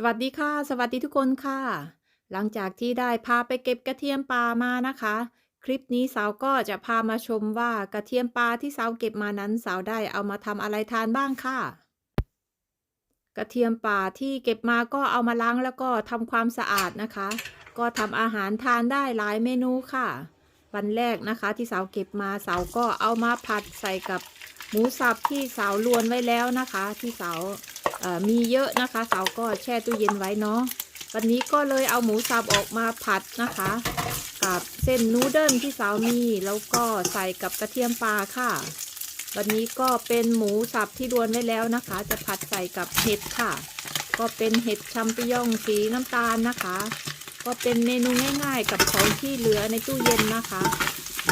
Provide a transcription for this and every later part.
สวัสดีค่ะ สวัสดีทุกคนค่ะ หลังจากที่ได้พาไปเก็บกระเทียมป่ามานะคะ คลิปนี้สาวก็จะพามาชมว่ากระเทียมป่าที่สาวเก็บมานั้นสาวได้เอามาทำอะไรทานบ้างค่ะ กระเทียมป่าที่เก็บมาก็เอามาล้างแล้วก็ทำความสะอาดนะคะ ก็ทำอาหารทานได้หลายเมนูค่ะ วันแรกนะคะที่สาวเก็บมาสาวก็เอามาผัดใส่กับ หมูสับที่สาวลวนไว้แล้วนะคะ ที่สาวมีเยอะนะคะ สาวก็แช่ตู้เย็นไว้เนาะวันนี้ก็เลยเอาหมูสับออกมาผัดนะคะ กับเส้นนูเดิลที่สาวมีแล้วก็ใส่กับกระเทียมปลาค่ะ วันนี้ก็เป็นหมูสับที่รวนไว้แล้วนะคะ จะผัดใส่กับเห็ดค่ะ ก็เป็นเห็ดชัมปิญองสีน้ำตาลนะคะ ก็เป็นเมนูง่ายๆ กับของที่เหลือในตู้เย็นนะคะ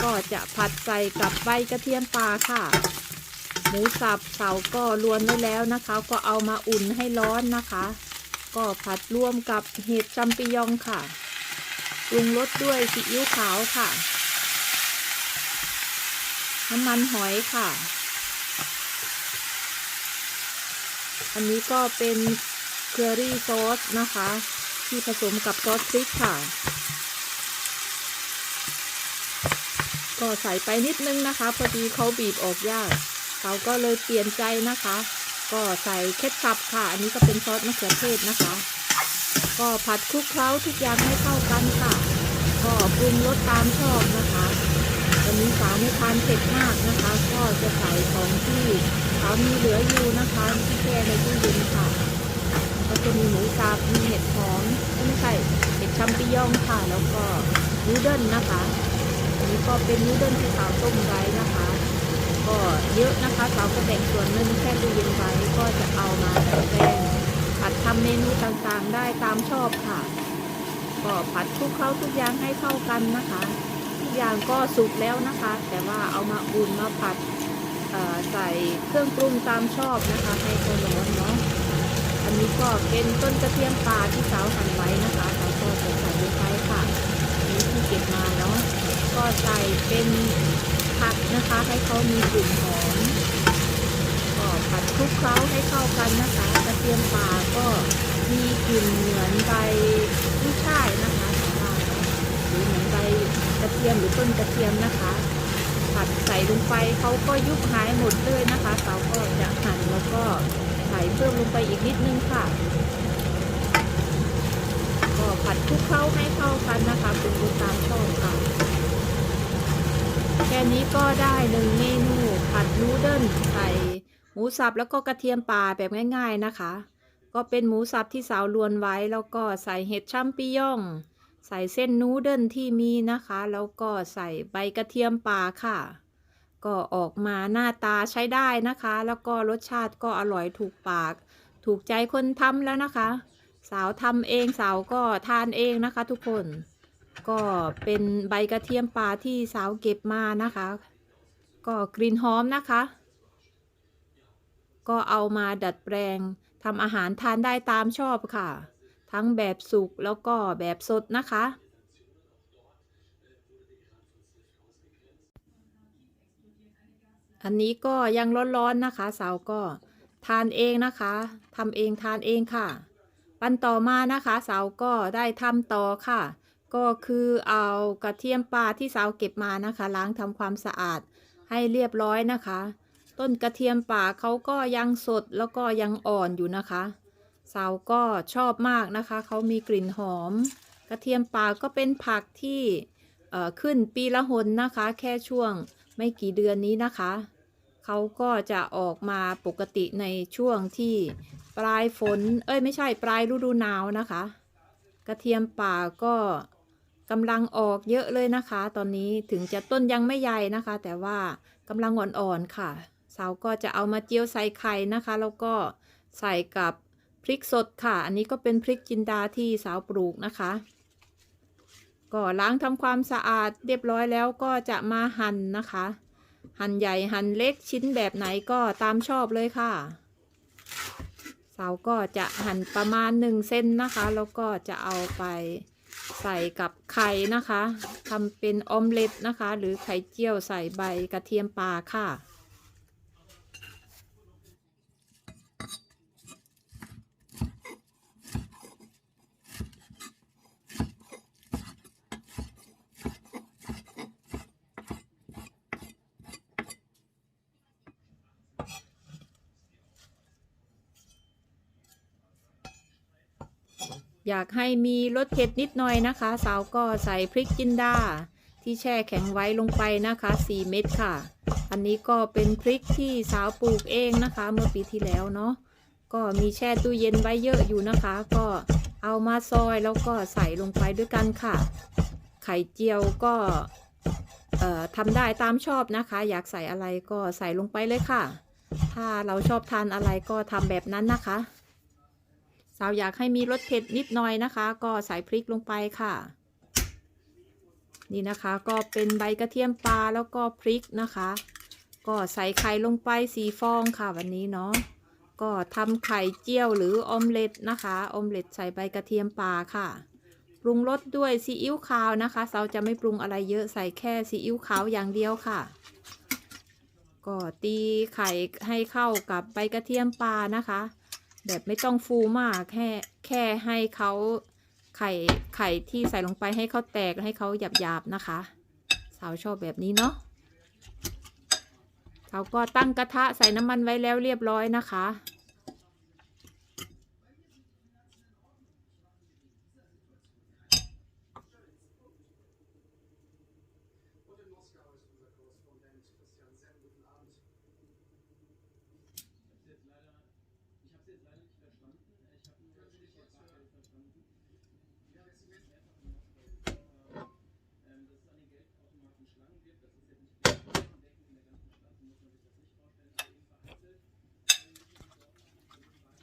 ก็จะผัดใส่กับใบกระเทียมปลาค่ะ หมูสับเสาก็รวนไว้แล้วนะคะ ก็เอามาอุ่นให้ร้อนนะคะ ก็ผัดร่วมกับเห็ดชัมปิญองค่ะปรุงรสด้วยซีอิ๊วขาวค่ะ น้ำมันหอยค่ะ อันนี้ก็เป็นเคอรี่ซอสนะคะ ที่ผสมกับซอสพริกค่ะ ก็ใส่ไปนิดนึงนะคะ พอดีเขาบีบออกยาก เขาก็เลยเปลี่ยนใจนะคะ ก็ใส่เคทชัพค่ะ อันนี้ก็เป็นซอสมะเขือเทศนะคะ ก็ผัดคลุกเคล้าทุกอย่างให้เข้ากันค่ะ ก็ปรุงรสตามชอบนะคะวันนี้สาวไม่ทานเผ็ดมากนะคะ ก็จะใส่ของที่เขามีเหลืออยู่นะคะที่แช่ในตู้เย็นค่ะ ก็จะมีหมูสับมีเห็ดหอมเอ้ยไม่ใช่เห็ดชัมปิญองค่ะ แล้วก็นูเดิลนะคะอันนี้ก็เป็นนูเดิลที่สาวต้มไว้นะคะ ก็เยอะนะคะสาวก็แบ่งส่วนหนึ่งแค่ตู้เย็นไว้ก็จะเอามาดัดแปลงผัดทำเมนูต่างๆได้ตามชอบค่ะ ก็ผัดคลุกเคล้าทุกอย่างให้เข้ากันนะคะ ทุกอย่างก็สุกแล้วนะคะ แต่ว่าเอามาอุ่นมาผัดใส่เครื่องปรุงตามชอบนะคะ ให้เขาร้อนเนาะอันนี้ก็เป็นต้นกระเทียมปลาที่สาวหั่นไว้นะคะสาวก็จะใส่ลงไปค่ะอันนี้ที่เก็บมาเนาะก็ใส่เป็น ผักนะคะ ให้เขามีกลิ่นหอมก็ผัดคลุกเคล้าให้เข้ากันนะคะกระเทียมป่าก็มีกลิ่นเหมือนใบกุ้ยช่ายนะคะหรือเหมือนใบกระเทียมหรือต้นกระเทียมนะคะ ผัดใส่ลงไปเขาก็ยุบหายหมดเลยนะคะสาก็จะหั่นแล้วก็ใส่เพิ่มลงไปอีกนิดนึงค่ะก็ผัดคลุกเคล้าให้เข้ากันนะคะปรุงรสตามชอบค่ะ แค่นี้ก็ได้หนึ่งเมนูผัดนูเดิลใส่หมูสับแล้วก็กระเทียมป่าแบบง่าย ๆนะคะ ก็เป็นหมูสับที่สาวลวนไว้ แล้วก็ใส่เห็ดชัมปิญองใส่เส้นนูเดิลที่มีนะคะ แล้วก็ใส่ใบกระเทียมป่าค่ะ ก็ออกมาหน้าตาใช้ได้นะคะ แล้วก็รสชาติก็อร่อยถูกปาก ถูกใจคนทำแล้วนะคะ สาวทำเองสาวก็ทานเองนะคะ ทุกคน ก็เป็นใบกระเทียมป่าที่สาวเก็บมานะคะ ก็กลิ่นหอมนะคะ ก็เอามาดัดแปลงทำอาหารทานได้ตามชอบค่ะ ทั้งแบบสุกแล้วก็แบบสดนะคะ อันนี้ก็ยังร้อนๆนะคะสาวก็ทานเองนะคะทำเองทานเองค่ะ ปันต่อมานะคะสาวก็ได้ทำต่อค่ะ ก็คือเอากระเทียมปลาที่สาวเก็บมานะคะ ล้างทำความสะอาดให้เรียบร้อยนะคะ ต้นกระเทียมป่าเขาก็ยังสดแล้วก็ยังอ่อนอยู่นะคะ สาวก็ชอบมากนะคะเขามีกลิ่นหอม กระเทียมป่าก็เป็นผักที่ขึ้นปีละหนนะคะ แค่ช่วงไม่กี่เดือนนี้นะคะเขาก็จะออกมาปกติในช่วงที่ปลายฝน เอ้ยไม่ใช่ปลายฤดูหนาวนะคะ กระเทียมป่าก็ กำลังออกเยอะเลยนะคะ ตอนนี้ถึงจะต้นยังไม่ใหญ่นะคะ แต่ว่ากำลังอ่อนๆค่ะ สาวก็จะเอามาเจียวใส่ไข่นะคะ แล้วก็ใส่กับพริกสดค่ะ อันนี้ก็เป็นพริกจินดาที่สาวปลูกนะคะ ก็ล้างทำความสะอาดเรียบร้อยแล้วก็จะมาหั่นนะคะ หั่นใหญ่หั่นเล็กชิ้นแบบไหนก็ตามชอบเลยค่ะ สาวก็จะหั่นประมาณหนึ่งเส้นนะคะ แล้วก็จะเอาไป ใส่กับไข่นะคะทำเป็นออมเล็ตนะคะ หรือไข่เจียวใส่ใบกระเทียมปลาค่ะ อยากให้มีรสเผ็ดนิดหน่อยนะคะ สาวก็ใส่พริกจินดาที่แช่แข็งไว้ลงไปนะคะ 4 เม็ดค่ะ อันนี้ก็เป็นพริกที่สาวปลูกเองนะคะ เมื่อปีที่แล้วเนาะก็มีแช่ตู้เย็นไว้เยอะอยู่นะคะ ก็เอามาซอยแล้วก็ใส่ลงไปด้วยกันค่ะ ไข่เจียวก็ทำได้ตามชอบนะคะ อยากใส่อะไรก็ใส่ลงไปเลยค่ะ ถ้าเราชอบทานอะไรก็ทำแบบนั้นนะคะ สาวอยากให้มีรสเผ็ดนิดหน่อยนะคะ ก็ใส่พริกลงไปค่ะ นี่นะคะก็เป็นใบกระเทียมปลาแล้วก็พริกนะคะ ก็ใส่ไข่ลงไปสีฟองค่ะวันนี้เนาะก็ทำไข่เจียวหรือออมเล็ตนะคะออมเล็ตใส่ใบกระเทียมปลาค่ะปรุงรสด้วยซีอิ๊วขาวนะคะเราจะไม่ปรุงอะไรเยอะใส่แค่ซีอิ๊วขาวอย่างเดียวค่ะ ก็ตีไข่ให้เข้ากับใบกระเทียมปลานะคะ แบบไม่ต้องฟูมากแค่แค่ให้เขาไข่ไข่ที่ใส่ลงไปให้เขาแตกให้เขาหยาบๆนะคะ สาวชอบแบบนี้เนาะเราก็ตั้งกระทะใส่น้ำมันไว้แล้วเรียบร้อยนะคะ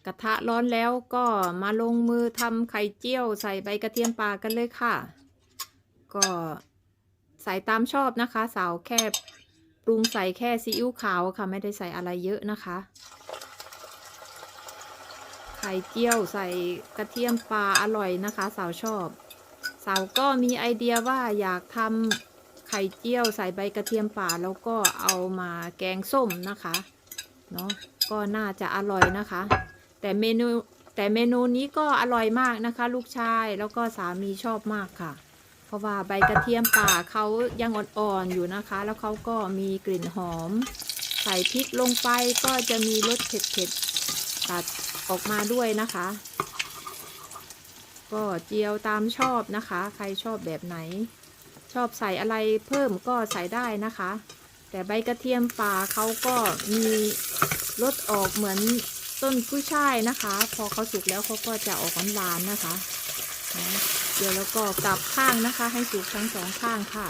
กระทะร้อนแล้วก็มาลงมือทำไข่เจียวใส่ใบกระเทียมปลากันเลยค่ะ ก็ใส่ตามชอบนะคะ สาวแค่ปรุงใส่แค่ซีอิ๊วขาวค่ะ ไม่ได้ใส่อะไรเยอะนะคะ ไข่เจียวใส่กระเทียมปลาอร่อยนะคะ สาวชอบ สาวก็มีไอเดียว่าอยากทำไข่เจียวใส่ใบกระเทียมป่าแล้วก็เอามาแกงส้มนะคะเนาะก็น่าจะอร่อยนะคะ แต่เมนูแต่เมนูนี้ก็อร่อยมากนะคะ ลูกชายแล้วก็สามีชอบมากค่ะ เพราะว่าใบกระเทียมป่าเขายังอ่อนๆอยู่นะคะ แล้วเขาก็มีกลิ่นหอม ใส่พริกลงไปก็จะมีรสเผ็ดๆตัดออกมาด้วยนะคะ ก็เจียวตามชอบนะคะ ใครชอบแบบไหน ชอบใส่อะไรเพิ่มก็ใส่ได้นะคะ แต่ใบกระเทียมป่าเขาก็มีรสออกเหมือน ต้นกุ้ยช่ายนะคะ พอเขาสุกแล้วเขาก็จะออกหวานๆนะคะนะเดี๋ยวแล้วก็กลับข้างนะคะ ให้สุกทั้งสองข้างค่ะ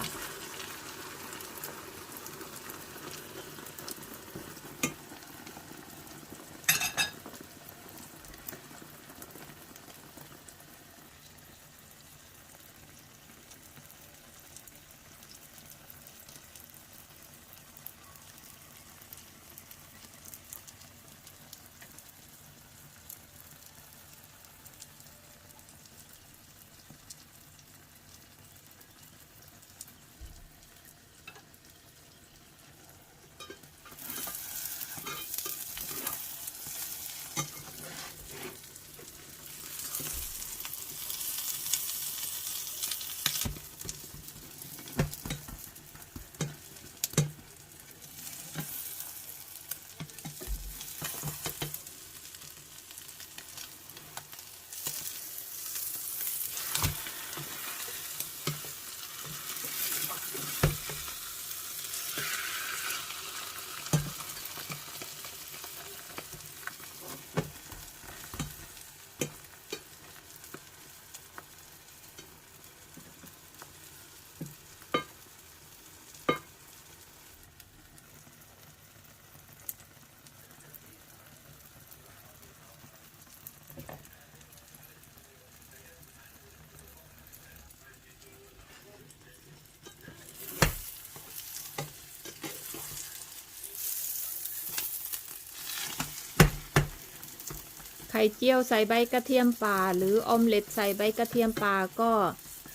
ไข่เจียวใส่ใบกระเทียมป่า หรือออมเล็ตใส่ใบกระเทียมป่าก็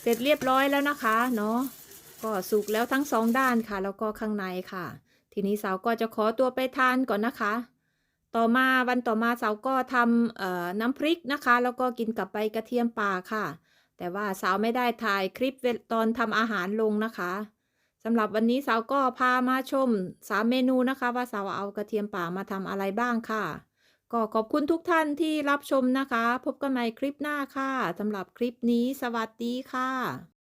เสร็จเรียบร้อยแล้วนะคะเนาะก็สุกแล้วทั้งสองด้านค่ะ แล้วก็ข้างในค่ะ ทีนี้สาวก็จะขอตัวไปทานก่อนนะคะ ต่อมาวันต่อมาสาวก็ทำน้ำพริกนะคะ แล้วก็กินกับใบกระเทียมป่าค่ะ แต่ว่าสาวไม่ได้ถ่ายคลิปตอนทำอาหารลงนะคะสำหรับวันนี้สาวก็พามาชมสามเมนูนะคะ ว่าสาวเอากระเทียมป่ามาทำอะไรบ้างค่ะ ก็ขอบคุณทุกท่านที่รับชมนะคะ พบกันใหม่คลิปหน้าค่ะสำหรับคลิปนี้สวัสดีค่ะ